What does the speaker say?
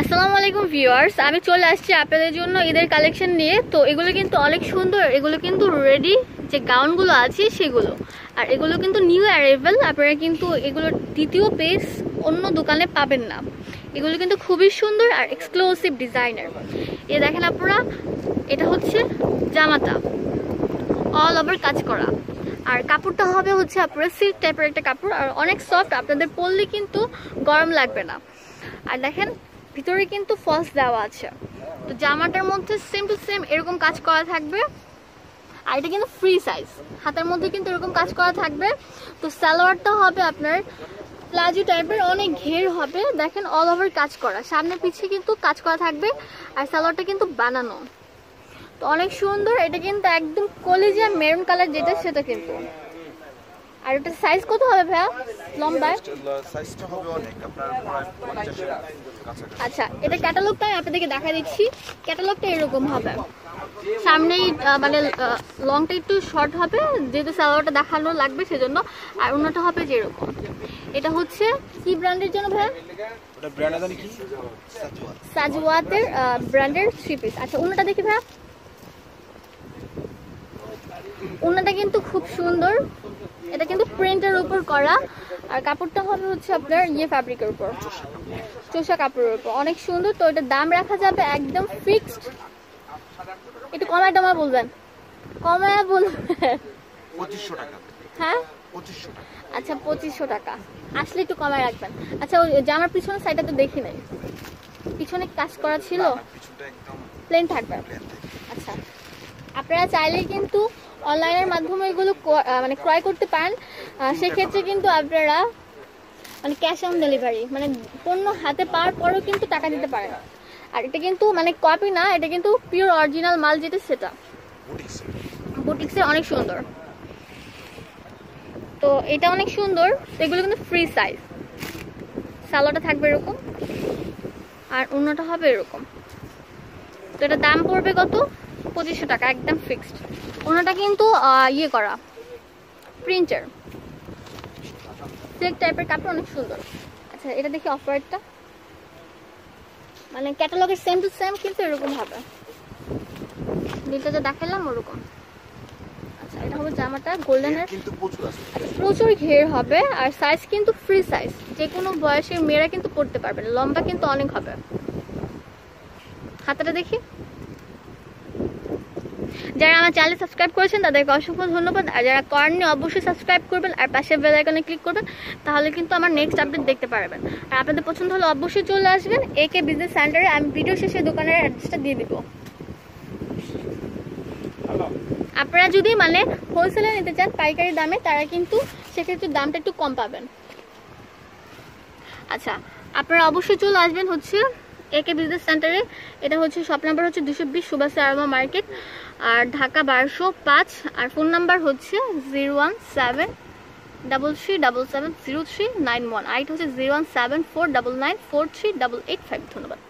আসসালামু আলাইকুম ভিউয়ার্স, আমি চলে আসছি আপনাদের জন্য ঈদের কালেকশন নিয়ে। তো এগুলো কিন্তু অনেক সুন্দর, এগুলো কিন্তু রেডি যে গাউনগুলো আছে সেগুলো। আর এগুলো কিন্তু নিউ অ্যারাইভেল আপনারা কিন্তু এগুলোর দ্বিতীয় পেজ অন্য দোকানে পাবেন না। এগুলো কিন্তু খুবই সুন্দর আর এক্সক্লুসিভ ডিজাইনার এ দেখেন আপনারা, এটা হচ্ছে জামাতা অল ওভার কাজ করা। আর কাপড়টা হবে হচ্ছে আপনার সিল্ক টাইপের একটা কাপড়, আর অনেক সফট আপনাদের পরলে কিন্তু গরম লাগবে না। আর দেখেন ভিতরে কিন্তু ফলস দেওয়া আছে। তো জামাটার মধ্যে সেম টু সেম এরকম কাজ করা থাকবে। আর এটা কিন্তু ফ্রি সাইজ হাতের মধ্যে কিন্তু এরকম কাজ করা থাকবে। তো সালোয়ারটা হবে আপনার প্লাজো টাইপের অনেক ঘের হবে। দেখেন অল ওভার কাজ করা। সামনে পিছিয়ে কিন্তু কাজ করা থাকবে। আর সালোয়ারটা কিন্তু বানানো। তো অনেক সুন্দর। এটা কিন্তু একদম কলেজিয়া মেরুন কালার যেটা, সেটা কিন্তু। আর এটা সাইজ কত হবে ভাইয়া? লম্বায়? সাইজটা হবে অনেক আপনার প্রায় পঞ্চাশের কাছাকাছি। আচ্ছা এটা ক্যাটালগটা আমি আপনাদেরকে দেখা দিচ্ছি। ক্যাটালগটা এরকম হবে। সামনেই মানে লংটা একটু শর্ট হবে যেহেতু সালোয়ারটা দেখানো লাগবে সেজন্য। আর অন্যটা হবে যেরকম। এটা হচ্ছে কি ব্র্যান্ডের জন্য ভাইয়া? ওটা ব্র্যান্ড জানি কি? সাতুয়া সাজওয়াতের ব্র্যান্ডের থ্রি পিস আচ্ছা অন্যটা দেখি ভাইয়া। অন্যটা কিন্তু খুব সুন্দর। এটা কিন্তু প্রিন্টের উপর করা। আর কাপড়টা হবে হচ্ছে আপনার ইয়ে ফ্যাব্রিকের উপর চোষা কাপড়ের উপর। অনেক সুন্দর তো এটার দাম রাখা যাবে একদম ফিক্সড একটু কমায় টমা বলবেন? কমায় বলবেন? পঁচিশশো টাকা। হ্যাঁ? আচ্ছা পঁচিশশো টাকা। আসলে একটু কমায় রাখবেন। আচ্ছা ওই জামার পিছনের সাইডটা তো দেখি নাই। পিছনে কাজ করা ছিল? প্লেন থাকবে। আচ্ছা। আপনারা চাইলে কিন্তু অনলাইনের মাধ্যমে এগুলো মানে ক্রয় করতে পারেন। সেক্ষেত্রে কিন্তু আপনারা মানে ক্যাশ অন ডেলিভারি মানে পণ্য হাতে পাওয়ার পরেও কিন্তু টাকা দিতে পারেন। আর এটা কিন্তু মানে কপি না, এটা কিন্তু পিওর অরিজিনাল মাল যেটা সেটা। বুটিক্সের অনেক সুন্দর। তো এটা অনেক সুন্দর, এগুলো কিন্তু ফ্রি সাইজ সালোটা থাকবে এরকম, আর অন্যটা হবে এরকম। তো এটা দাম পড়বে কত? পঁচিশশো টাকা একদম ফিক্সড অন্যটা কিন্তু ইয়ে করা। প্রিন্টার সিল্ক টাইপের কাপড় অনেক সুন্দর। আচ্ছা এটা দেখি অফ হোয়াইটটা মানে ক্যাটালগের সেম টু সেম কিন্তু এরকম হবে। নীলটা যা দেখালাম ওরকম। আচ্ছা এটা হবে জামাটা গোল্ডেনের কিন্তু প্রচুর আছে। আচ্ছা প্রচুর ঘের হবে আর সাইজ কিন্তু ফ্রি সাইজ যে কোনো বয়সের মেয়েরা কিন্তু পড়তে পারবে লম্বা কিন্তু অনেক হবে। হাতাটা দেখি। যারা আমার চ্যানেল সাবস্ক্রাইব করেছেন তাদেরকে অসংখ্য ধন্যবাদ। আর যারা করেননি অবশ্যই সাবস্ক্রাইব করবেন আর পাশে বেল আইকনে ক্লিক করবেন তাহলে কিন্তু আমার নেক্সট আপডেট দেখতে পারবেন। আর আপনাদের পছন্দ হলে অবশ্যই চলে আসবেন একে বিজনেস সেন্টারে আমি ভিডিও শেষে দোকানের অ্যাড্রেসটা দিয়ে দেবো। আপনারা যদি মানে হোলসেলে নিতে চান পাইকারি দামে তারা কিন্তু সেক্ষেত্রে দামটা একটু কম পাবেন। আচ্ছা আপনারা অবশ্যই চলে আসবেন হচ্ছে একে বিজনেস সেন্টারে এটা হচ্ছে শপ নাম্বার হচ্ছে দুশো বিশ সুভাষ আরমা মার্কেট। আর ঢাকা বারোশো পাঁচ, আর ফোন নাম্বার হচ্ছে zero one seven double three double seven zero three nine one eight হচ্ছে zero one seven four double nine four three double eight five. ধন্যবাদ।